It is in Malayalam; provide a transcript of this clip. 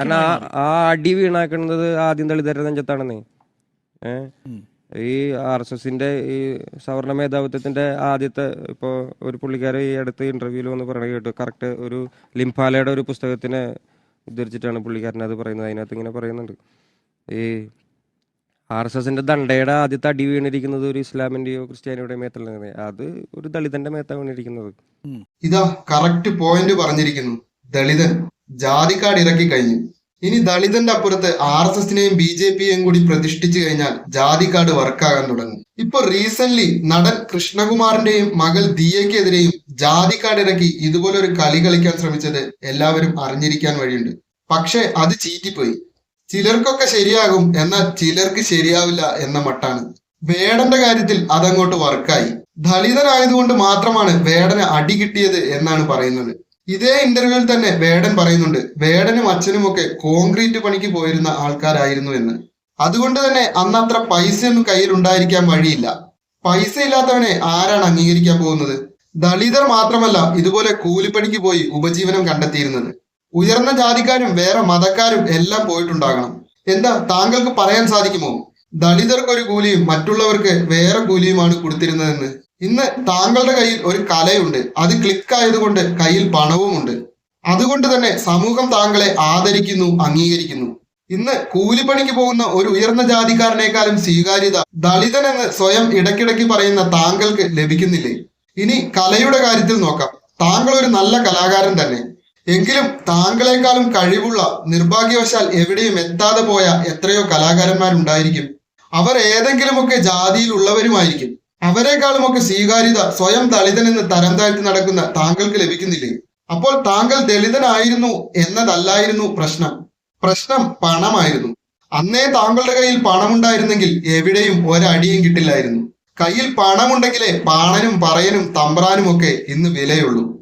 കാരണം ആ ആ അടി വീണാക്കുന്നത് ആദ്യം ദളിതരുടെ നെഞ്ചത്താണെന്നേ. ഏഹ് ഈ ആർ എസ് എസിന്റെ ഈ സവർണ മേധാവിത്വത്തിന്റെ ആദ്യത്തെ ഇപ്പോൾ ഒരു പുള്ളിക്കാരൻ ഈ അടുത്ത് ഇന്റർവ്യൂവിൽ വന്ന് പറയണ കേട്ടു. കറക്റ്റ് ഒരു ലിംഫാലയുടെ ഒരു പുസ്തകത്തിനെ ഉദ്ധരിച്ചിട്ടാണ് പുള്ളിക്കാരൻ അത് പറയുന്നത്. അതിനകത്ത് ഇങ്ങനെ പറയുന്നുണ്ട്. ഈ ആർ എസ് എസിന്റെ ദണ്ഡയുടെ ആദ്യത്തെ അടി വീണിരിക്കുന്നത് ഒരു ഇസ്ലാമിന്റെയോ ക്രിസ്ത്യാനിയുടെയോ മേത്തല്ല അത് ഒരു ദളിതന്റെ മേത്താണ് വീണിരിക്കുന്നത്. ഇതാ കറക്റ്റ് പോയിന്റ് പറഞ്ഞിരിക്കുന്നു. ദളിതൻ ജാതിക്കാട് ഇറക്കി കഴിഞ്ഞു. ഇനി ദളിതന്റെ അപ്പുറത്ത് ആർ എസ് എസിനെയും ബി ജെ പിയെയും കൂടി പ്രതിഷ്ഠിച്ചു കഴിഞ്ഞാൽ ജാതി കാർഡ് വർക്കാകാൻ തുടങ്ങും. ഇപ്പൊ റീസെന്റ് നടൻ കൃഷ്ണകുമാറിന്റെയും മകൾ ദിയക്കെതിരെയും ജാതി കാർഡ് ഇറക്കി ഇതുപോലെ ഒരു കളി കളിക്കാൻ ശ്രമിച്ചത് എല്ലാവരും അറിഞ്ഞിരിക്കാൻ വഴിയുണ്ട്. പക്ഷെ അത് ചീറ്റിപ്പോയി. ചിലർക്കൊക്കെ ശരിയാകും എന്നാൽ ചിലർക്ക് ശരിയാവില്ല എന്ന മട്ടാണ്. വേടന്റെ കാര്യത്തിൽ അതങ്ങോട്ട് വർക്കായി. ദളിതനായതുകൊണ്ട് മാത്രമാണ് വേടന് അടി കിട്ടിയത് എന്നാണ് പറയുന്നത്. ഇതേ ഇന്റർവ്യൂവിൽ തന്നെ വേടൻ പറയുന്നുണ്ട്. വേടനും അച്ഛനും ഒക്കെ കോൺക്രീറ്റ് പണിക്ക് പോയിരുന്ന ആൾക്കാരായിരുന്നു എന്ന്. അതുകൊണ്ട് തന്നെ അന്ന് അത്ര പൈസയൊന്നും കയ്യിൽ ഉണ്ടായിരിക്കാൻ വഴിയില്ല. പൈസ ഇല്ലാത്തവനെ ആരാണ് അംഗീകരിക്കാൻ പോകുന്നത്? ദളിതർ മാത്രമല്ല ഇതുപോലെ കൂലിപ്പണിക്ക് പോയി ഉപജീവനം കണ്ടെത്തിയിരുന്നത്. ഉയർന്ന ജാതിക്കാരും വേറെ മതക്കാരും എല്ലാം പോയിട്ടുണ്ടാകണം. എന്താ താങ്കൾക്ക് പറയാൻ സാധിക്കുമോ? ദളിതർക്ക് ഒരു കൂലിയും മറ്റുള്ളവർക്ക് വേറെ കൂലിയുമാണ് കൊടുത്തിരുന്നതെന്ന്. ഇന്ന് താങ്കളുടെ കയ്യിൽ ഒരു കലയുണ്ട്. അത് ക്ലിക്ക് ആയതുകൊണ്ട് കയ്യിൽ പണവുമുണ്ട്. അതുകൊണ്ട് തന്നെ സമൂഹം താങ്കളെ ആദരിക്കുന്നു അംഗീകരിക്കുന്നു. ഇന്ന് കൂലിപ്പണിക്ക് പോകുന്ന ഒരു ഉയർന്ന ജാതിക്കാരനേക്കാളും സ്വീകാര്യത ദളിതനെന്ന് സ്വയം ഇടയ്ക്കിടയ്ക്ക് പറയുന്ന താങ്കൾക്ക് ലഭിക്കുന്നില്ലേ? ഇനി കലയുടെ കാര്യത്തിൽ നോക്കാം. താങ്കൾ ഒരു നല്ല കലാകാരൻ തന്നെ. എങ്കിലും താങ്കളെക്കാളും കഴിവുള്ള നിർഭാഗ്യവശാൽ എവിടെയും എത്താതെ പോയ എത്രയോ കലാകാരന്മാരുണ്ടായിരിക്കും. അവർ ഏതെങ്കിലുമൊക്കെ ജാതിയിലുള്ളവരുമായിരിക്കും. അവരെക്കാളുമൊക്കെ സ്വീകാര്യത സ്വയം ദളിതനെന്ന് തരം താഴ്ത്തി നടക്കുന്ന താങ്കൾക്ക് ലഭിക്കുന്നില്ലേ? അപ്പോൾ താങ്കൾ ദളിതനായിരുന്നു എന്നതല്ലായിരുന്നു പ്രശ്നം. പ്രശ്നം പണമായിരുന്നു. അന്നേ താങ്കളുടെ കയ്യിൽ പണമുണ്ടായിരുന്നെങ്കിൽ എവിടെയും ഒരടിയും കിട്ടില്ലായിരുന്നു. കയ്യിൽ പണമുണ്ടെങ്കിലേ പാണനും പറയനും തമ്പ്രാനും ഒക്കെ ഇന്ന് വിലയുള്ളൂ.